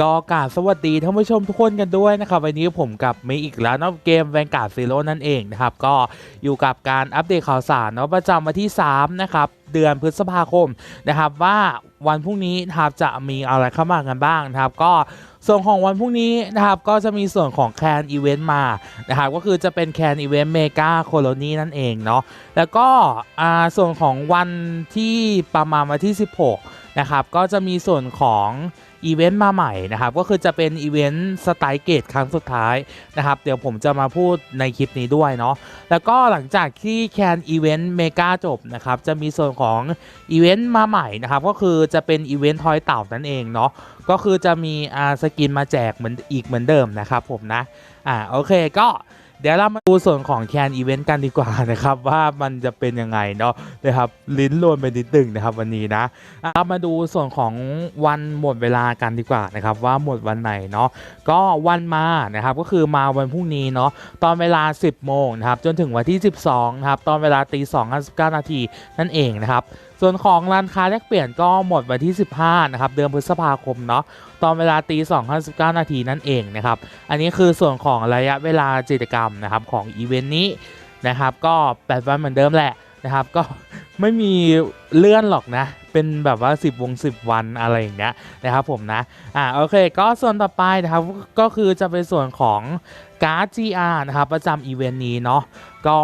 ก็กาสวัสดีท่านผู้ชมทุกคนกันด้วยนะครับวันนี้ผมกับมาอีกแล้วนอะเกมแวนการ์ดซีโร่นั่นเองนะครับก็อยู่กับการอัปเดตข่าวสารเนาะประจำวันที่ 3 นะครับเดือนพฤษภาคมนะครับว่าวันพรุ่งนี้นะครับจะมีอะไรเข้ามากันบ้างนะครับ ก็ส่วนของวันพรุ่งนี้นะครับก็จะมีส่วนของแคนอีเวนต์มานะครับก็คือจะเป็นแคนอีเวนต์เมกาโคโลนีนั่นเองเนาะแล้วก็อ่าส่วนของวันที่ประมาณวันที่ 16นะครับก็จะมีส่วนของ อีเวนต์มาใหม่นะครับก็คือจะเป็นอีเวนต์สไตล์เกตครั้งสุดท้ายนะครับเดี๋ยวผมจะมาพูดในคลิปนี้ด้วยเนาะแล้วก็หลังจากที่แคนอีเวนต์เมกาจบนะครับจะมีส่วนของอีเวนต์มาใหม่นะครับก็คือจะเป็นอีเวนต์ทอยเต่านั่นเองเนาะก็คือจะมีอาสกินมาแจกเหมือนอีกเหมือนเดิมนะครับผมนะอ่าโอเคก็ เดี๋ยวเรามาดูส่วนของแคนอีเวนต์กันดีกว่านะครับ ว่ามันจะเป็นยังไงเนาะนะครับลิ้นลวนไปนิดนึงนะครับวันนี้นะเรามาดูส่วนของวันหมดเวลากันดีกว่านะครับ ว่าหมดวันไหนเนาะก็วันมานะครับก็คือมาวันพรุ่งนี้เนาะตอนเวลา 10 โมงนะครับจนถึงวันที่ 12นะครับตอนเวลาตี2 59นาทีนั่นเองนะครับ ส่วนของร้านค้าแลกเปลี่ยนก็หมดวันที่ 15 นะครับ เดือนพฤษภาคมเนาะตอนเวลาตี2 59นาทีนั่นเองนะครับ อันนี้คือส่วนของระยะเวลากิจกรรมนะครับของอีเวนต์นี้นะครับ ก็ 8 วันเหมือนเดิมแหละนะครับ ก็ไม่มีเลื่อนหรอกนะเป็นแบบว่า 10วง10 วันอะไรอย่างเงี้ยนะครับผมนะอ่าโอเค ก็ส่วนต่อไปนะครับก็คือจะเป็นส่วนของการ์ด GR นะครับประจำอีเวนต์นี้เนาะก็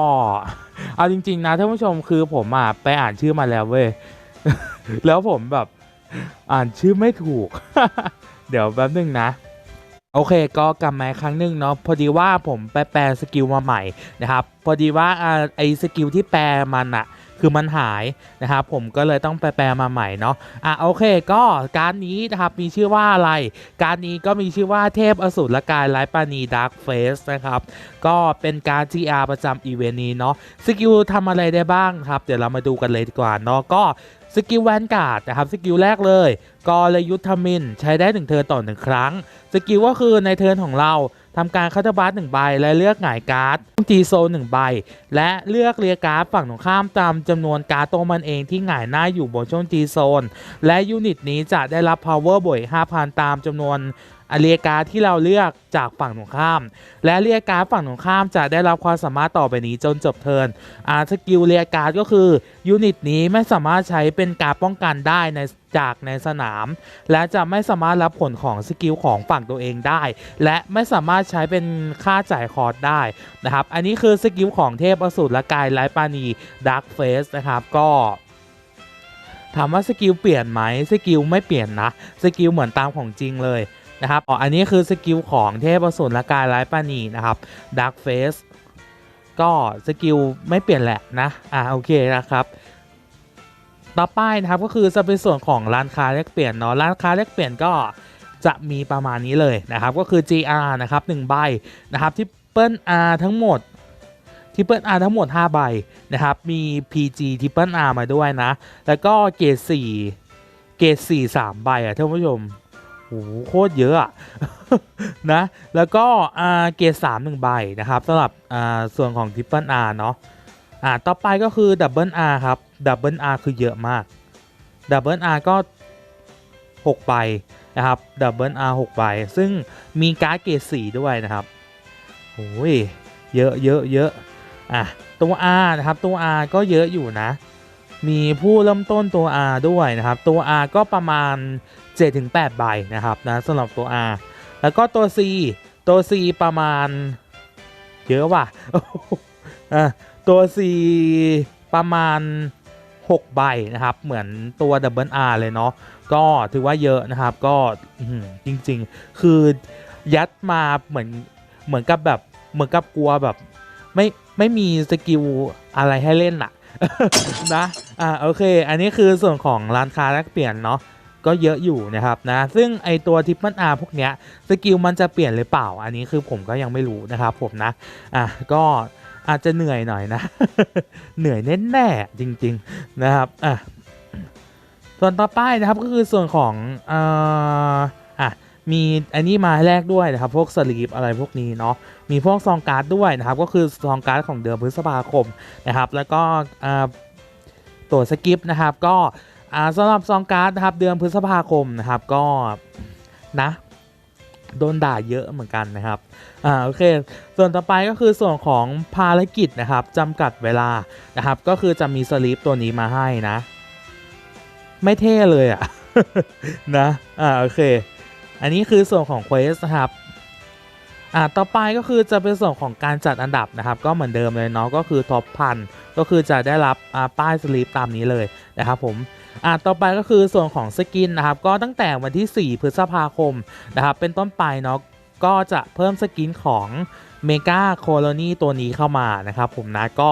เอาจริง ๆ นะท่านผู้ชมคือผมอะไปอ่านชื่อมาแล้วเว้ย แล้วผมแบบอ่านชื่อไม่ถูก เดี๋ยวแป๊บนึงนะ โอเคก็กลับมาครั้งหนึ่งเนาะพอดีว่าผมไปแปลสกิลมาใหม่นะครับพอดีว่าอไอสกิลที่แปลมันอะคือมันหายนะครับผมก็เลยต้องไปแปลมาใหม่เนาะอะโอเคก็การนี้นะครับมีชื่อว่าอะไร การนี้ก็มีชื่อว่าเทพอสูรละกายไร้ปานีดาร์กเฟสนะครับก็เป็นการ GR ประจำอีเวนต์นี้เนาะสกิลทำอะไรได้บ้างครับ เดี๋ยวเรามาดูกันเลยดีกว่าเนาะก็ สกิลแวนการ์ดนะครับสกิลแรกเลยกลยุทธมิน ใช้ได้หนึ่งเทิร์นต่อหนึ่งครั้ง สกิลก็คือในเทิร์นของเราทำการคัตาบัสหนึ่งใบ และเลือกหงายการ์ดทีโซนหนึ่งใบ และเลือกเรียการ์ดฝั่งตรงข้ามตามจำนวนการ์ดตัวมันเองที่หงายหน้าอยู่บนช่วงทีโซนและยูนิตนี้จะได้รับ power บวกอีก5,000 ตามจำนวน เรียการที่เราเลือกจากฝั่งตรงข้าม และเรียการฝั่งตรงข้ามจะได้รับความสามารถต่อไปนี้จนจบเทิร์นอาสกิลเรียการก็คือยูนิตนี้ไม่สามารถใช้เป็นการป้องกันได้ในจากในสนาม และจะไม่สามารถรับผลของสกิลของฝั่งตัวเองได้ และไม่สามารถใช้เป็นค่าจ่ายคอร์สได้นะครับ อันนี้คือสกิลของเทพอสูรและกายไร้ปานีดาร์กเฟสนะครับก็ถามว่าสกิลเปลี่ยนไหมสกิลไม่เปลี่ยนนะสกิลเหมือนตามของจริงเลย นะครับอ๋ออันนี้คือสกิลของเทพสูรและกายไร้ปานีนะครับดาร์กเฟสก็สกิลไม่เปลี่ยนแหละนะอ่าโอเคนะครับต่อไปนะครับก็คือจะเป็นส่วนของร้านค้าแลกเปลี่ยนเนาะร้านค้าแลกเปลี่ยนก็จะมีประมาณนี้เลยนะครับก็คือ GR นะครับ1ใบนะครับที่เปิล R ทั้งหมดที่เปิล R ทั้งหมด 5 ใบนะครับ มี PG ที่เปิล R มาด้วยนะ แล้วก็เกรด4เกรด4 3 ใบอะท่านผู้ชม โอ้โหโคตรเยอะอะนะ แล้วก็อ่าเกรด3 1ใบนะครับสำหรับอ่าส่วนของทิปเปิล R เนาะอ่าต่อไปก็คือดับเบิล R ครับดับเบิล R คือเยอะมากดับเบิล R ก็6ใบนะครับดับเบิล R 6ใบซึ่งมีการ์ดเกรด4ด้วยนะครับโอ้ยเยอะเยอะเยอะอะตัว R นะครับตัว R ก็เยอะอยู่นะ มีผู้เริ่มต้นตัว R ด้วยนะครับ ตัว R ก็ประมาณ 7-8 ใบนะครับนะสำหรับตัว R แล้วก็ตัว C ตัว C ประมาณ เยอะว่ะอะตัว C ประมาณ 6 ใบนะครับ เหมือนตัว Double R เลยเนาะก็ถือว่าเยอะนะครับก็จริง ๆ คือยัดมาเหมือนเหมือนกับแบบเหมือนกับกลัวแบบ ไม่ไม่มีสกิลอะไรให้เล่นอะ นะอ่าโอเค อันนี้คือส่วนของร้านค้าแลกเปลี่ยนเนาะก็เยอะอยู่นะครับนะ ซึ่งไอตัวทิปเปิลอาร์พวกเนี้ยสกิลมันจะเปลี่ยนหรือเปล่า อันนี้คือผมก็ยังไม่รู้นะครับผมนะอะก็อาจจะเหนื่อยหน่อยนะ เหนื่อยแน่ๆจริง ๆนะครับอะส่วนต่อไปนะครับก็คือส่วนของอ่าอะ มีอันนี้มาให้แรกด้วยนะครับ พวกสลีปอะไรพวกนี้เนาะมีพวกซองการ์ดด้วยนะครับ ก็คือซองการ์ดของเดือนพฤษภาคมนะครับ แล้วก็ตัวสกิปนะครับ ก็สำหรับซองการ์ดนะครับเดือนพฤษภาคมนะครับก็นะโดนด่าเยอะเหมือนกันนะครับ อ่า โอเค ส่วนต่อไปก็คือส่วนของภารกิจนะครับจำกัดเวลานะครับ ก็คือจะมีสลิปตัวนี้มาให้นะ ไม่เท่เลยอะ นะ อ่า โอเค อันนี้คือส่วนของเควสนะครับอ่าต่อไปก็คือจะเป็นส่วนของการจัดอันดับนะครับ ก็เหมือนเดิมเลยเนาะก็คือท็อปพันก็คือจะได้รับอ่าป้ายสลิปตามนี้เลยนะครับผมอ่าต่อไปก็คือส่วนของสกินนะครับ ก็ตั้งแต่วันที่ 4 พฤษภาคมนะครับ เป็นต้นไปเนาะก็จะเพิ่มสกินของเมกาโคโลนีตัวนี้เข้ามานะครับ ผมนะก็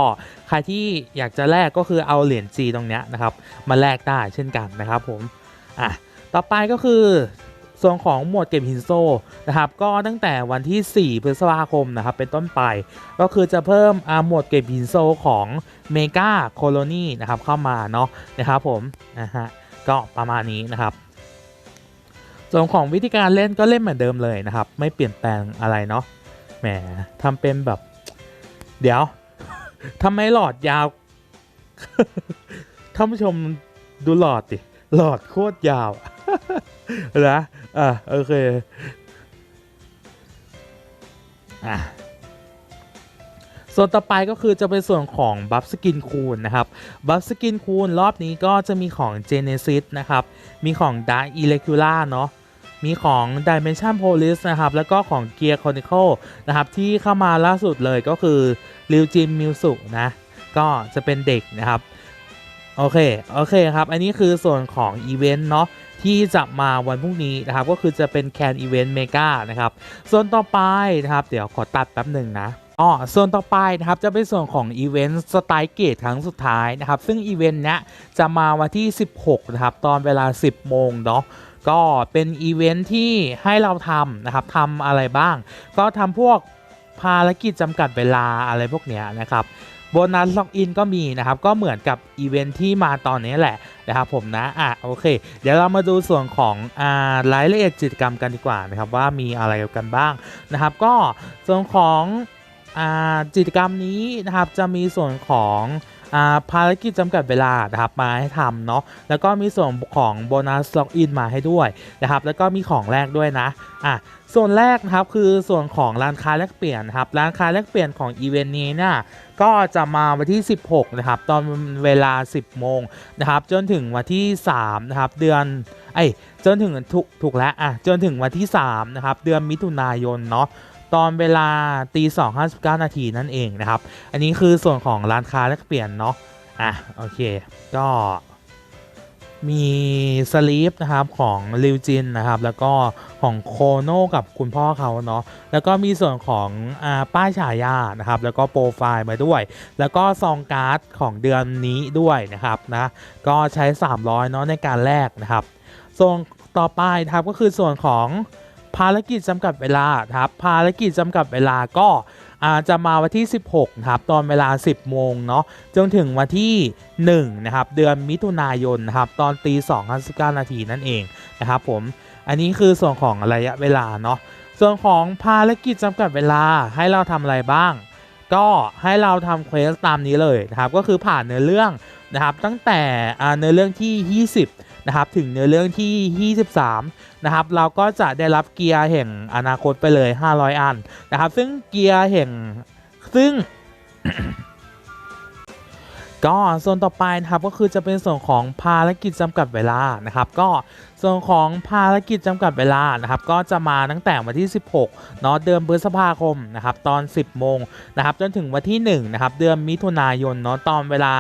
ใครที่อยากจะแลกก็คือเอาเหรียญ G ตรงเนี้ยนะครับ มาแลกได้เช่นกันนะครับผมอะต่อไปก็คือ ส่วนของหมวดเก็บหินโซนะครับก็ตั้งแต่วันที่ 4 พฤษภาคมนะครับเป็นต้นไป ก็คือจะเพิ่มหมวดเก็บหินโซของเมกาโคโลนีนะครับเข้ามาเนาะนะครับผมนะฮะก็ประมาณนี้นะครับส่วนของวิธีการเล่นก็เล่นเหมือนเดิมเลยนะครับ ไม่เปลี่ยนแปลงอะไรเนาะแหมทำเป็นแบบ เดี๋ยวทำไมหลอดยาวท่านผู้ชมดูหลอดดิหลอดโคตรยาวนะ อะโอเคอะส่วนต่อไปก็คือจะเป็นส่วนของบัฟสกินคูณนะครับบัฟสกินคูณรอบนี้ก็จะมีของ Genesis นะครับ มีของ Dark e l e c u l a เนาะมีของ Dimension Police นะครับ แล้วก็ของ Gear Chronicle นะครับ ที่เข้ามาล่าสุดเลยก็คือริวจินมิวสุนะ ก็จะเป็นเด็กนะครับ โอเค โอเคครับ อันนี้คือส่วนของอีเวนต์เนาะที่จะมาวันพรุ่งนี้นะครับ ก็คือจะเป็นแคนอีเวนต์เมกานะครับ ส่วนต่อไปนะครับ เดี๋ยวขอตัดแป๊บหนึ่งนะอ๋อส่วนต่อไปนะครับจะเป็นส่วนของอีเวนต์สไตล์เกตครั้งสุดท้ายนะครับ ซึ่งอีเวนต์เนี้ยจะมาวันที่ 16 นะครับ ตอนเวลา 10 โมงเนาะก็เป็นอีเวนต์ที่ให้เราทำนะครับทำอะไรบ้าง ก็ทำพวกภารกิจจำกัดเวลาอะไรพวกเนี้ยนะครับ โบนัสล็อกอินก็มีนะครับ ก็เหมือนกับอีเวนท์ที่มาตอนนี้แหละนะครับผมนะอะโอเค เดี๋ยวเรามาดูส่วนของอ่ารายละเอียดกิจกรรมกันดีกว่านะครับว่ามีอะไรกันบ้างนะครับ ก็ส่วนของอ่ากิจกรรมนี้นะครับจะมีส่วนของอ ภารกิจจำกัดเวลานะครับมาให้ทำเนาะแล้วก็มีส่วนของโบนัสล็อกอินมาให้ด้วยนะครับแล้วก็มีของแรกด้วยนะอะส่วนแรกนะครับคือส่วนของร้านค้าแลกเปลี่ยนครับร้านค้าแลกเปลี่ยนของอีเวนต์นี้เนี่ยก็จะมาวันที่ 16นะครับตอนเวลา 10 โมงนะครับจนถึงวันที่3นะครับเดือนไอ้จนถึงถูกถูกแล้วอะจนถึงวันที่3นะครับเดือนมิถุนายนเนาะ ตอนเวลาตีสองห้าสิบเก้านาทีนั่นเองนะครับ อันนี้คือส่วนของร้านค้าแลกเปลี่ยนเนาะอะโอเค ก็มีสลีปนะครับของลิวจินนะครับ แล้วก็ของโคโน่กับคุณพ่อเขาเนาะแล้วก็มีส่วนของอาป้ายฉายานะครับ แล้วก็โปรไฟล์มาด้วย แล้วก็ซองการ์ดของเดือนนี้ด้วยนะครับนะก็ใช้ 300เนาะในการแลกนะครับส่วนต่อไปนะครับก็คือส่วนของ ภารกิจจำกัดเวลาครับภารกิจจำกัดเวลาก็จะมาวันที่ 16ครับตอนเวลา 10 โมงเนาะจนถึงวันที่1นะครับเดือนมิถุนายนนะครับตอนตี2 5 9นาทีนั่นเองนะครับผมอันนี้คือส่วนของระยะเวลาเนาะส่วนของภารกิจจำกัดเวลาให้เราทำอะไรบ้าง ก็ให้เราทำเควสตามนี้เลยนะครับก็คือผ่านเนื้อเรื่องนะครับตั้งแต่เนื้อเรื่องที่ 20 นะครับถึงเนื้อเรื่องที่ 23 นะครับเราก็จะได้รับเกียร์แห่งอนาคตไปเลย 500 อันนะครับ ซึ่งเกียร์แห่งซึ่งก็โซนต่อไปนะครับก็คือจะเป็นส่วนของภารกิจจำกัดเวลานะครับ ก็ ส่วนของภารกิจจำกัดเวลานะครับก็จะมาตั้งแต่วันที่ 16เนาะเดือนพฤษภาคมนะครับตอน 10 โมงนะครับจนถึงวันที่1นะครับเดือนมิถุนายนเนาะตอนเวลา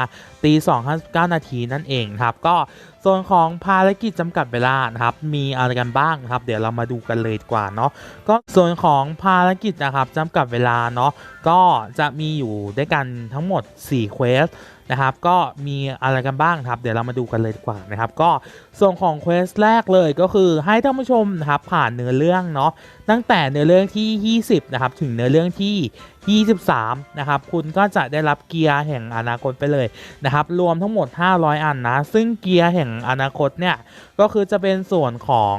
ตี2 5 9นาทีนั่นเองครับก็ส่วนของภารกิจจำกัดเวลานะครับมีอะไรกันบ้างครับ เดี๋ยวเรามาดูกันเลยดีกว่าเนาะก็ส่วนของภารกิจนะครับจำกัดเวลาเนาะก็จะมีอยู่ด้วยกันทั้งหมด4เควสนะครับก็มีอะไรกันบ้างครับ เดี๋ยวเรามาดูกันเลยดีกว่านะครับ ก็ส่วนของเควสแรกเลยก็คือให้ท่านผู้ชมนะครับผ่านเนื้อเรื่องเนาะตั้งแต่เนื้อเรื่องที่ 20 นะครับ ถึงเนื้อเรื่องที่ 23 นะครับ คุณก็จะได้รับเกียร์แห่งอนาคตไปเลยนะครับ รวมทั้งหมด 500 อันนะ ซึ่งเกียร์แห่งอนาคตเนี่ย ก็คือจะเป็นส่วนของ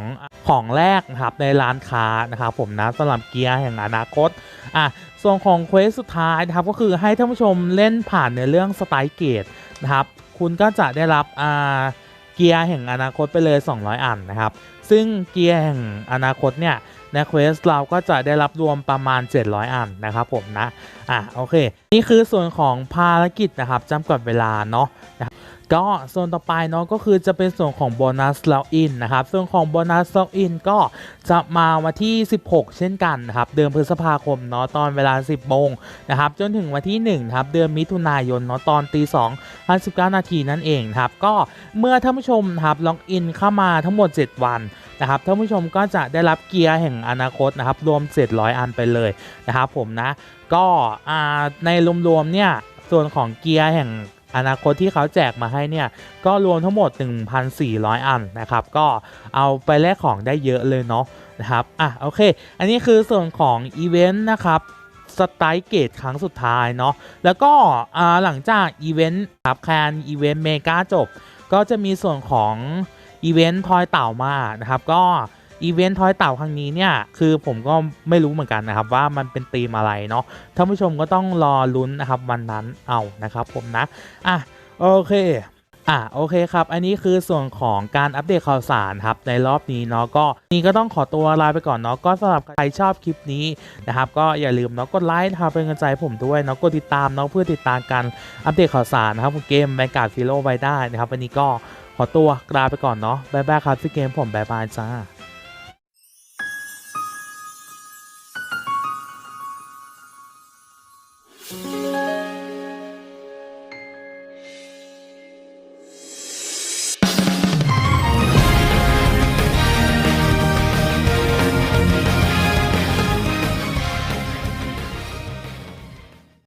ของแรกนะครับในร้านค้านะครับผมนะสำหรับเกียร์แห่งอนาคตอะส่วนของเควสสุดท้ายนะครับก็คือให้ท่านผู้ชมเล่นผ่านในเรื่องสไตล์เกตนะครับ คุณก็จะได้รับอ่า เกียร์แห่งอนาคตไปเลย 200 อันนะครับ ซึ่งเกียร์แห่งอนาคตเนี่ยในเควสเราก็จะได้รับรวมประมาณ 700 อันนะครับผมนะ อะโอเค นี่คือส่วนของภารกิจนะครับจำกัดเวลาเนาะ ก็ส่วนต่อไปเนาะก็คือจะเป็นส่วนของโบนัสล็อกอินนะครับส่วนของโบนัสล็อกอินก็จะมาวันที่ 16 เช่นกันนะครับเดือนพฤษภาคมเนาะตอนเวลา 10โมงนะครับจนถึงวันที่1ครับเดือนมิถุนายนเนาะตอนตี2 59นาทีนั่นเองนะครับก็เมื่อท่านผู้ชมครับล็อกอินเข้ามาทั้งหมด 7 วันนะครับท่านผู้ชมก็จะได้รับเกียร์แห่งอนาคตนะครับรวม 700 อันไปเลยนะครับผมนะก็ในรวมๆเนี่ยส่วนของเกียร์แห่ง อนาคตที่เขาแจกมาให้เนี่ยก็รวมทั้งหมด 1,400 อันนะครับก็เอาไปแลกของได้เยอะเลยเนาะนะครับอะโอเค อันนี้คือส่วนของอีเวนต์นะครับสไตล์เกตครั้งสุดท้ายเนาะแล้วก็หลังจากอีเวนต์ครับแคนอีเวนต์เมกาจบ ก็จะมีส่วนของอีเวนต์ทอยเต่ามานะครับก็ อีเวนต์ทอยเต่าครั้งนี้เนี่ยคือผมก็ไม่รู้เหมือนกันนะครับว่ามันเป็นธีมอะไรเนาะท่านผู้ชมก็ต้องรอลุ้นนะครับวันนั้นเอานะครับผมนะอะโอเคอะโอเคครับ อันนี้คือส่วนของการอัปเดตข่าวสารครับในรอบนี้เนาะก็นี่ก็ต้องขอตัวลาไปก่อนเนาะก็สำหรับใครชอบคลิปนี้นะครับ ก็อย่าลืมเนาะกดไลค์นะครับเป็นกำลังใจผมด้วยเนาะกดติดตามเนาะเพื่อติดตามการอัปเดตข่าวสารนะครับของเกมแบงการ์ดฟิโลไว้ได้นะครับวันนี้ก็ขอตัวลาไปก่อนเนาะบายบายครับที่เกมผมบายบายจ้า